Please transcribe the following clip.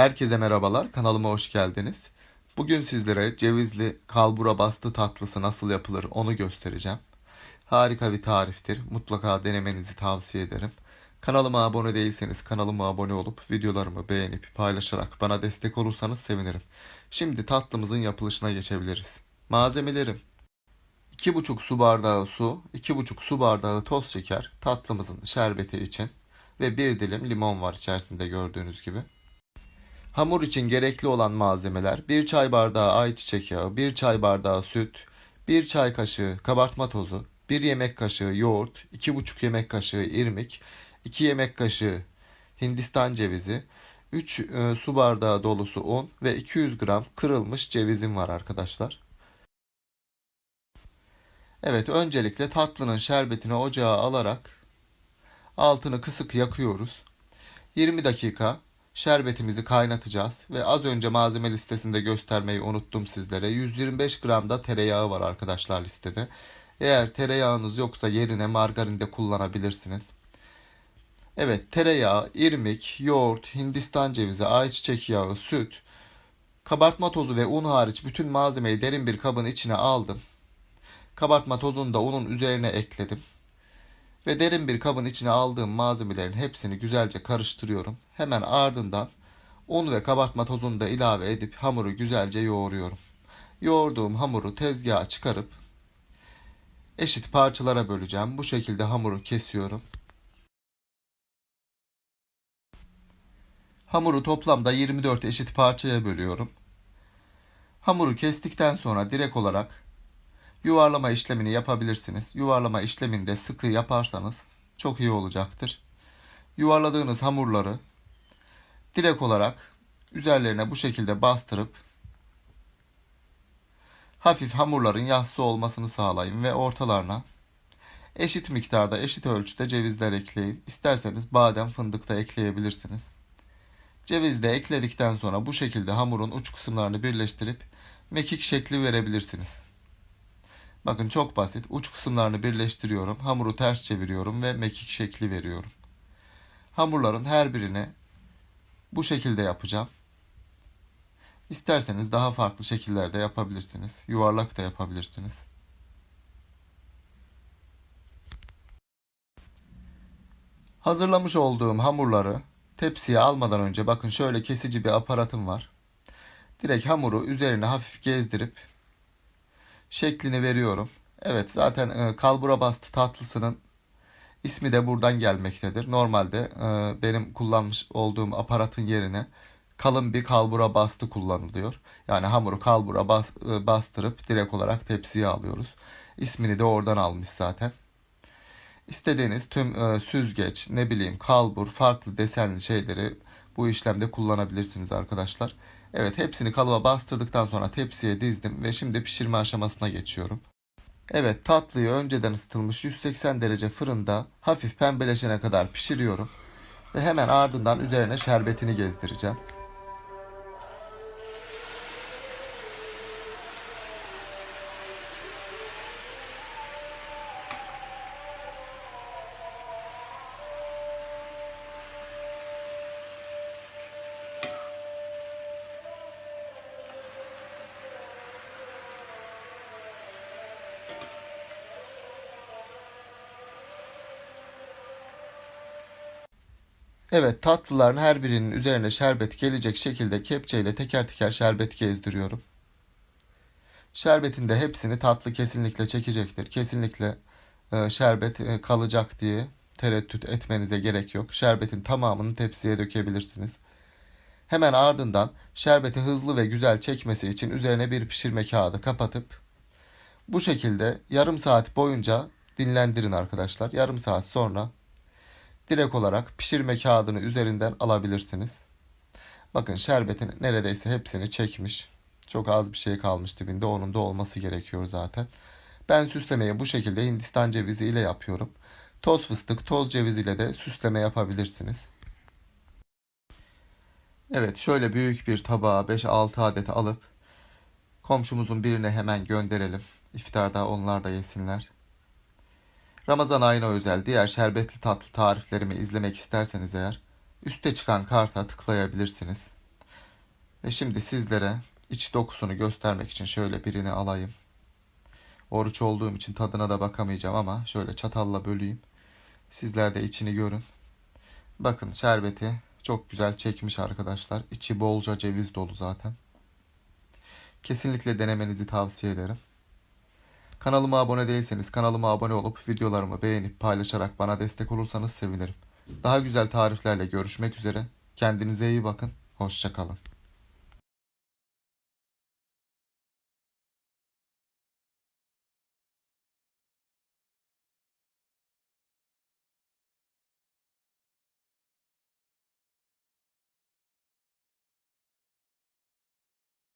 Herkese merhabalar, kanalıma hoş geldiniz. Bugün sizlere cevizli kalbura bastı tatlısı nasıl yapılır onu göstereceğim. Harika bir tariftir. Mutlaka denemenizi tavsiye ederim. Kanalıma abone değilseniz kanalıma abone olup videolarımı beğenip paylaşarak bana destek olursanız sevinirim. Şimdi tatlımızın yapılışına geçebiliriz. Malzemelerim 2,5 su bardağı su, 2,5 su bardağı toz şeker tatlımızın şerbeti için ve bir dilim limon var içerisinde gördüğünüz gibi. Hamur için gerekli olan malzemeler 1 çay bardağı ayçiçek yağı, 1 çay bardağı süt, 1 çay kaşığı kabartma tozu, 1 yemek kaşığı yoğurt, 2,5 yemek kaşığı irmik, 2 yemek kaşığı hindistan cevizi, 3 e, su bardağı dolusu un ve 200 gram kırılmış cevizim var arkadaşlar. Evet, öncelikle tatlının şerbetini ocağa alarak altını kısık yakıyoruz. 20 dakika şerbetimizi kaynatacağız ve az önce malzeme listesinde göstermeyi unuttum sizlere. 125 gram da tereyağı var arkadaşlar listede. Eğer tereyağınız yoksa yerine margarin de kullanabilirsiniz. Evet, tereyağı, irmik, yoğurt, hindistan cevizi, ayçiçek yağı, süt, kabartma tozu ve un hariç bütün malzemeyi derin bir kabın içine aldım. Kabartma tozunu da unun üzerine ekledim. Ve derin bir kabın içine aldığım malzemelerin hepsini güzelce karıştırıyorum. Hemen ardından un ve kabartma tozunu da ilave edip hamuru güzelce yoğuruyorum. Yoğurduğum hamuru tezgaha çıkarıp eşit parçalara böleceğim. Bu şekilde hamuru kesiyorum. Hamuru toplamda 24 eşit parçaya bölüyorum. Hamuru kestikten sonra direkt olarak yuvarlama işlemini yapabilirsiniz. Yuvarlama işleminde sıkı yaparsanız çok iyi olacaktır. Yuvarladığınız hamurları direkt olarak üzerlerine bu şekilde bastırıp hafif hamurların yassı olmasını sağlayın ve ortalarına eşit miktarda, eşit ölçüde cevizler ekleyin. İsterseniz badem, fındık da ekleyebilirsiniz. Ceviz de ekledikten sonra bu şekilde hamurun uç kısımlarını birleştirip mekik şekli verebilirsiniz. Bakın çok basit. Uç kısımlarını birleştiriyorum. Hamuru ters çeviriyorum ve mekik şekli veriyorum. Hamurların her birine bu şekilde yapacağım. İsterseniz daha farklı şekillerde yapabilirsiniz. Yuvarlak da yapabilirsiniz. Hazırlamış olduğum hamurları tepsiye almadan önce bakın şöyle kesici bir aparatım var. Direkt hamuru üzerine hafif gezdirip şeklini veriyorum. Evet zaten e, kalbura bastı tatlısının ismi de buradan gelmektedir. Normalde e, benim kullanmış olduğum aparatın yerine kalın bir kalbura bastı kullanılıyor. Yani hamuru kalbura bas, e, bastırıp direkt olarak tepsiye alıyoruz. İsmini de oradan almış zaten. İstediğiniz tüm e, süzgeç, ne bileyim kalbur, farklı desenli şeyleri bu işlemde kullanabilirsiniz arkadaşlar. Evet hepsini kalıba bastırdıktan sonra tepsiye dizdim ve şimdi pişirme aşamasına geçiyorum. Evet tatlıyı önceden ısıtılmış 180 derece fırında hafif pembeleşene kadar pişiriyorum. Ve hemen ardından üzerine şerbetini gezdireceğim. Evet tatlıların her birinin üzerine şerbet gelecek şekilde kepçeyle teker teker şerbet gezdiriyorum. Şerbetin de hepsini tatlı kesinlikle çekecektir. Kesinlikle e, şerbet e, kalacak diye tereddüt etmenize gerek yok. Şerbetin tamamını tepsiye dökebilirsiniz. Hemen ardından şerbeti hızlı ve güzel çekmesi için üzerine bir pişirme kağıdı kapatıp bu şekilde yarım saat boyunca dinlendirin arkadaşlar. Yarım saat sonra direkt olarak pişirme kağıdını üzerinden alabilirsiniz. Bakın şerbetin neredeyse hepsini çekmiş. Çok az bir şey kalmış dibinde. Onun da olması gerekiyor zaten. Ben süslemeyi bu şekilde Hindistan cevizi ile yapıyorum. Toz fıstık, toz ceviz ile de süsleme yapabilirsiniz. Evet şöyle büyük bir tabağa 5-6 adet alıp komşumuzun birine hemen gönderelim. İftarda onlar da yesinler. Ramazan ayına özel diğer şerbetli tatlı tariflerimi izlemek isterseniz eğer üste çıkan karta tıklayabilirsiniz. Ve şimdi sizlere iç dokusunu göstermek için şöyle birini alayım. Oruç olduğum için tadına da bakamayacağım ama şöyle çatalla böleyim. Sizler de içini görün. Bakın şerbeti çok güzel çekmiş arkadaşlar. İçi bolca ceviz dolu zaten. Kesinlikle denemenizi tavsiye ederim. Kanalıma abone değilseniz kanalıma abone olup videolarımı beğenip paylaşarak bana destek olursanız sevinirim. Daha güzel tariflerle görüşmek üzere. Kendinize iyi bakın. Hoşçakalın.